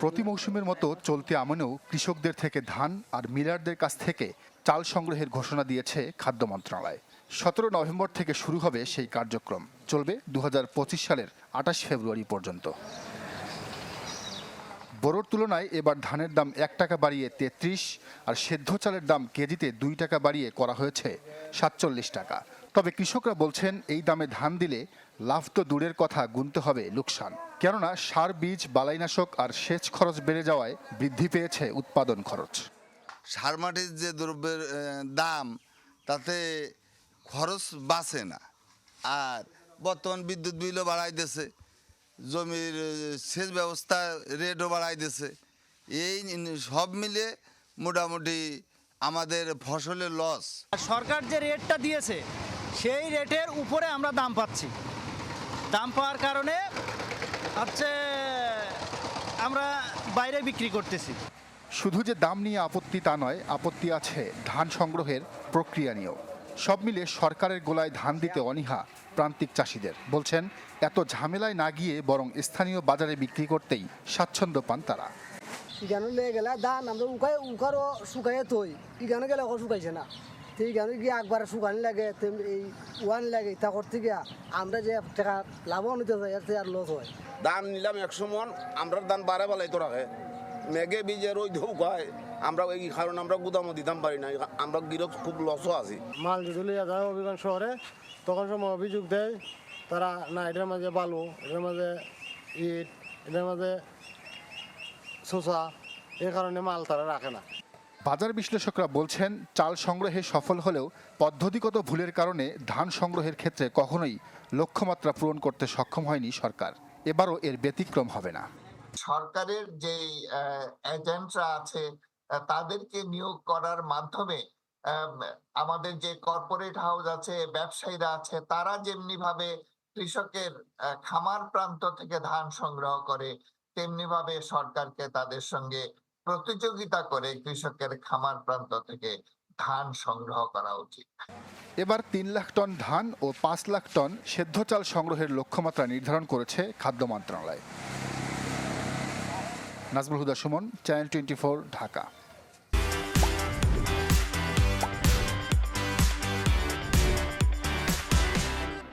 প্রতি মৌসুমের মতো চলতি আমনেও কৃষকদের থেকে ধান আর মিলারদের কাছ থেকে চাল সংগ্রহের ঘোষণা দিয়েছে খাদ্য মন্ত্রণালয়। সতেরো নভেম্বর থেকে শুরু হবে সেই কার্যক্রম। চলবে দু হাজার পঁচিশ সালের আঠাশ ফেব্রুয়ারি পর্যন্ত। বোরোর তুলনায় এবার ধানের দাম এক টাকা বাড়িয়ে তেত্রিশ আর সেদ্ধ চালের দাম কেজিতে দুই টাকা বাড়িয়ে করা হয়েছে সাতচল্লিশ টাকা। তবে কৃষকরা বলছেন এই দামে ধান দিলে লাভ তো দূরের কথা গুনতে হবে লোকসান। কেননা সার বীজ বালাইনাশক আর সেচ খরচ বেড়ে যাওয়ায় বৃদ্ধি পেয়েছে উৎপাদন খরচ। সার মাটির যে দ্রব্যের দাম তাতে খরচ বাঁচে না। আর বর্তমান বিদ্যুৎ বিলও বাড়াই দিয়েছে জমির সেচ ব্যবস্থা রেটও বাড়াই দিয়েছে এই সব মিলে মোটামুটি আমাদের ফসলের লস সরকার যে রেটটা দিয়েছে সেই রেটের উপরে আমরা দাম পাচ্ছি। দাম পাওয়ার কারণে হচ্ছে আমরা বাইরে বিক্রি করতেছি। শুধু যে দাম নিয়ে আপত্তি তা নয় আপত্তি আছে ধান সংগ্রহের প্রক্রিয়া নিয়েও। সব মিলে সরকারের গোলায় ধান দিতে অনীহা প্রান্তিক চাষিদের। বলছেন এত ঝামেলায় না গিয়ে বরং স্থানীয় বাজারে বিক্রি করতেই স্বাচ্ছন্দ্য পান তারা। ইগানো লেগে গেলে ধান আমরা উকাই উকারও শুকাইয়ে থই। ইগানো গেলে শুকাইছে না। তো ইগানো গিয়ে একবার শুকানি লাগে এই ওয়ান লাগে তা করতে গিয়া আমরা যে টাকা এর আর লস হয়। নিলাম একশো মন আমরা ধান বারে বেলায় তো রাখে মেঘে বীজে রই ধুক হয় আমরা এই কারণে আমরা গুদামও দিতাম পারি না আমরা গিরক খুব লসও আছি। মাল যদি লইয়া যায় অভিযান শহরে তখন সময় অভিযোগ দেয় তারা না এটার মাঝে বালু এটার মাঝে ইট এটার মাঝে শোষা এই কারণে মাল তারা রাখে না। বাজার বিশ্লেষকরা বলছেন চাল সংগ্রহে সফল হলেও পদ্ধতিগত ভুলের কারণে ধান সংগ্রহের ক্ষেত্রে কখনোই লক্ষ্যমাত্রা পূরণ করতে সক্ষম হয়নি সরকার। এবারও এর ব্যতিক্রম হবে না। সরকারের যে এজেন্টরা আছে তাদেরকে নিয়োগ করার মাধ্যমে আম, আমাদের যে কর্পোরেট হাউস আছে ব্যবসায়ীরা আছে তারা যেমনি ভাবে কৃষকের খামার প্রান্ত থেকে ধান সংগ্রহ করে তেমনি ভাবে সরকারকে তাদের সঙ্গে প্রতিযোগিতা করে কৃষকের খামার প্রান্ত থেকে ধান সংগ্রহ করা উচিত। এবার তিন লাখ টন ধান ও পাঁচ লাখ টন সেদ্ধ চাল সংগ্রহের লক্ষ্যমাত্রা নির্ধারণ করেছে খাদ্য মন্ত্রণালয়। Nazmul Huda Sumon, channel twenty Dhaka.